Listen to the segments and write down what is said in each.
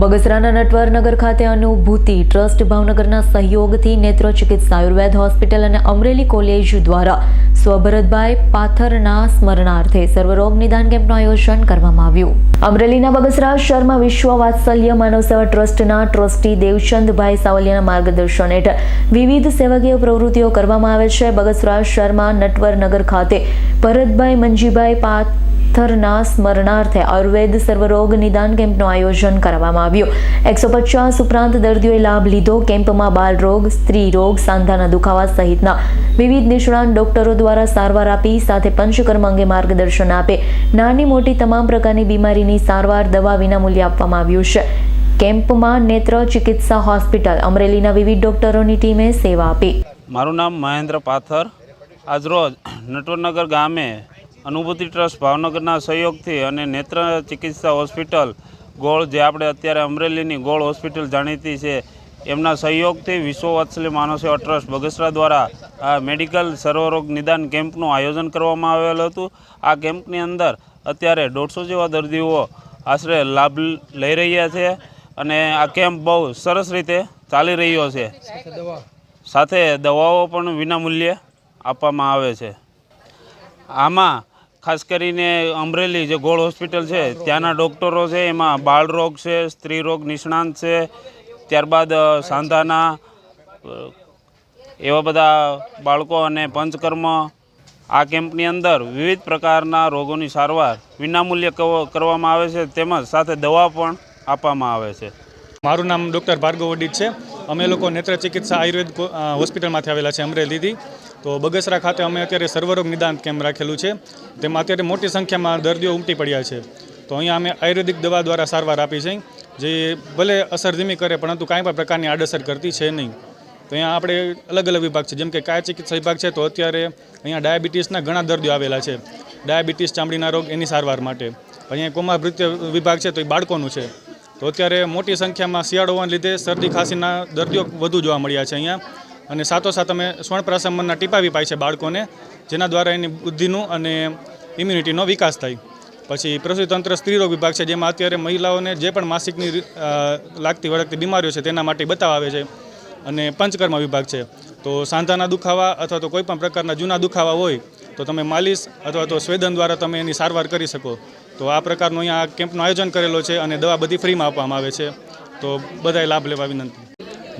બગસરાના નટવરનગર ખાતે અનુભૂતિ ટ્રસ્ટ ભાવનગરના સહયોગથી નેત્ર ચિકિત્સા આયુર્વેદ હોસ્પિટલ અને અમરેલી કોલેજ દ્વારા સ્વભરતભાઈ પાથરના સ્મરણાર્થે સર્વરોગ નિદાન કેમ્પનું આયોજન કરવામાં આવ્યું. અમરેલીના બગસરા શર્મા વિશ્વ વાત્સલ્ય માનવ સેવા ટ્રસ્ટના ટ્રસ્ટી દેવચંદભાઈ સાવલિયાના માર્ગદર્શન હેઠળ વિવિધ સેવાકીય પ્રવૃત્તિઓ કરવામાં આવે છે. બગસરા શર્મા નટવરનગર ખાતે ભરતભાઈ મંજીભાઈ પાથરના સ્મરણાર્થે આયુર્વેદ સર્વરોગ નિદાન કેમ્પનું આયોજન કરવામાં આવ્યું. એકસો પચાસ ઉપરાંત દર્દીઓએ લાભ લીધો. કેમ્પમાં બાળરોગ સ્ત્રી રોગ સાંધાના દુખાવા સહિતના વિવિધ નિષ્ણાંત ડોક્ટરો દ્વારા સારવાર આપી, સાથે પંચકર્મ અંગે માર્ગદર્શન આપે. નાની મોટી તમામ પ્રકારની બીમારીની સારવાર દવા વિનામૂલ્યે આપવામાં આવ્યું છે. કેમ્પમાં નેત્ર ચિકિત્સા હોસ્પિટલ, અમરેલીના વિવિધ ડોક્ટરોની ટીમે સેવા આપી. મારું નામ મહેન્દ્ર પાથર. આજરોજ નટવરનગર ગામે અનુભૂતિ ટ્રસ્ટ ભાવનગરના સહયોગથી અને નેત્ર ચિકિત્સા હોસ્પિટલ ગોળ જે આપણે અત્યારે અમરેલીની ગોળ હોસ્પિટલ જાણીતી છે, એમના સહયોગથી વિશ્વ માનવસેવા માનવ સેવા ટ્રસ્ટ બગસરા દ્વારા આ મેડિકલ સર્વરોગ નિદાન કેમ્પનું આયોજન કરવામાં આવેલું હતું. આ કેમ્પની અંદર અત્યારે દોઢસો જેવા દર્દીઓ આશરે લાભ લઈ રહ્યા છે અને આ કેમ્પ બહુ સરસ રીતે ચાલી રહ્યો છે. સાથે દવાઓ પણ વિનામૂલ્યે આપવામાં આવે છે. આમાં ખાસ કરીને અમરેલી જે ગોળ હોસ્પિટલ છે, ત્યાંના ડૉક્ટરો છે, એમાં બાળરોગ છે, સ્ત્રી રોગ નિષ્ણાંત છે, ત્યારબાદ સાંધાના એવા બધા બાળકો અને પંચકર્મ આ કેમ્પની અંદર વિવિધ પ્રકારના રોગોની સારવાર વિનામૂલ્યે કરવામાં આવે છે, તેમજ સાથે દવા પણ આપવામાં આવે છે. મારું નામ ડૉક્ટર ભાર્ગવ વડીટ છે. અમે લોકો નેત્ર ચિકિત્સા આયુર્વેદ હોસ્પિટલમાંથી આવેલા છે અમરેલીથી. તો બગસરા ખાતે અમે અત્યારે સર્વરોગ નિદાન કેમ્પ રાખેલું છે. તેમાં અત્યારે મોટી સંખ્યામાં દર્દીઓ ઉમટી પડ્યા છે. તો અહીંયા અમે આયુર્વેદિક દવા દ્વારા સારવાર આપી છે. જે ભલે અસર ધીમી કરે પરંતુ કાંઈ પણ પ્રકારની આડઅસર કરતી છે નહીં. તો અહીંયા આપણે અલગ અલગ વિભાગ છે. જેમ કે કાય ચિકિત્સા વિભાગ છે, તો અત્યારે અહીંયા ડાયાબિટીસના ઘણા દર્દીઓ આવેલા છે. ડાયાબિટીસ, ચામડીના રોગ, એની સારવાર માટે. અહીંયા કોમાભૃત્ય વિભાગ છે, તો એ બાળકોનું છે. તો અત્યારે મોટી સંખ્યામાં શિયાળો હોવાને લીધે શરદી ખાંસીના દર્દીઓ વધુ જોવા મળ્યા છે અહીંયા. અને સાથોસાથ અમે સ્વર્ણપ્રાસમનના ટીપા બી પાય છે બાળકોને, જેના દ્વારા એની બુદ્ધિનું અને ઇમ્યુનિટીનો વિકાસ થાય. પછી પ્રસૂતિતંત્ર સ્ત્રીરોગ વિભાગ છે, જેમાં અત્યારે મહિલાઓને જે પણ માસિકની લાગતી વળગતી બીમારીઓ છે, તેના માટે બતાવ આવે છે. અને પંચકર્મ વિભાગ છે. તો સાંધાના દુખાવા અથવા તો કોઈપણ પ્રકારના જૂના દુખાવા હોય, તો તમે માલિશ અથવા તો સ્વેદન દ્વારા તમે એની સારવાર કરી શકો. તો આ પ્રકારનું અહીંયા આ કેમ્પનું આયોજન કરેલો છે અને દવા બધી ફ્રીમાં આપવામાં આવે છે. તો બધાએ લાભ લેવા વિનંતી.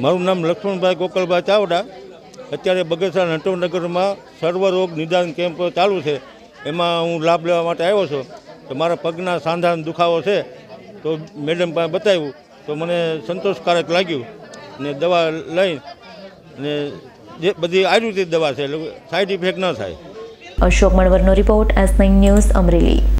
મારું નામ લક્ષ્મણભાઈ ગોકળભાઈ ચાવડા. અત્યારે બગસરા નટવનગરમાં સર્વરોગ નિદાન કેમ્પ ચાલુ છે. એમાં હું લાભ લેવા માટે આવ્યો છું. તો મારા પગના સાંધાનો દુખાવો છે. તો મેડમ પાસે બતાવ્યું. તો મને સંતોષકારક લાગ્યું. ને દવા લઈ ને જે બધી આયુર્વેદિક દવા છે એટલે સાઈડ ઇફેક્ટ ન થાય. Ashok મણવરનો report S nine news Amreli.